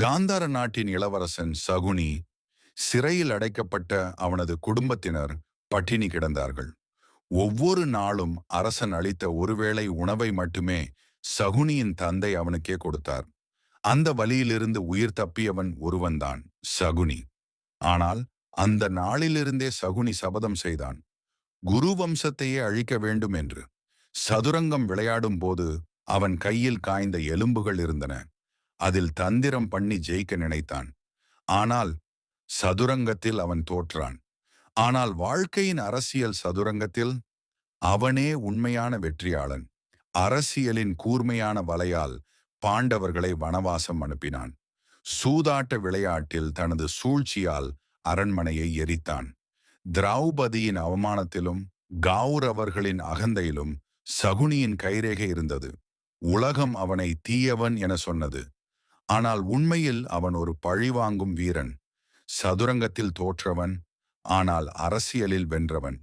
காந்தார நாட்டின் இளவரசன் சகுனி சிறையில் அடைக்கப்பட்ட அவனது குடும்பத்தினர் பட்டினி கிடந்தார்கள். ஒவ்வொரு நாளும் அரசன் அளித்த ஒருவேளை உணவை மட்டுமே சகுனியின் தந்தை அவனுக்கே கொடுத்தார். அந்த வழியிலிருந்து உயிர் தப்பியவன் ஒருவன்தான் சகுனி. ஆனால் அந்த நாளிலிருந்தே சகுனி சபதம் செய்தான். குரு வம்சத்தையே அழிக்க வேண்டும் என்று சதுரங்கம் விளையாடும் போது அவன் கையில் காய்ந்த எலும்புகள் இருந்தன. அதில் தந்திரம் பண்ணி ஜெயிக்க நினைத்தான். ஆனால் சதுரங்கத்தில் அவன் தோற்றான். ஆனால் வாழ்க்கையின் அரசியல் சதுரங்கத்தில் அவனே உண்மையான வெற்றியாளன். அரசியலின் கூர்மையான வலையால் பாண்டவர்களை வனவாசம் அனுப்பினான். சூதாட்ட விளையாட்டில் தனது சூழ்ச்சியால் அரண்மனையை எரித்தான். திரௌபதியின் அவமானத்திலும் கௌரவர்களின் அகந்தையிலும் சகுனியின் கைரேகை இருந்தது. உலகம் அவனை தீயவன் என சொன்னது. ஆனால் உண்மையில் அவன் ஒரு பழிவாங்கும் வீரன். சதுரங்கத்தில் தோற்றவன் ஆனால் அரசியலில் வென்றவன்.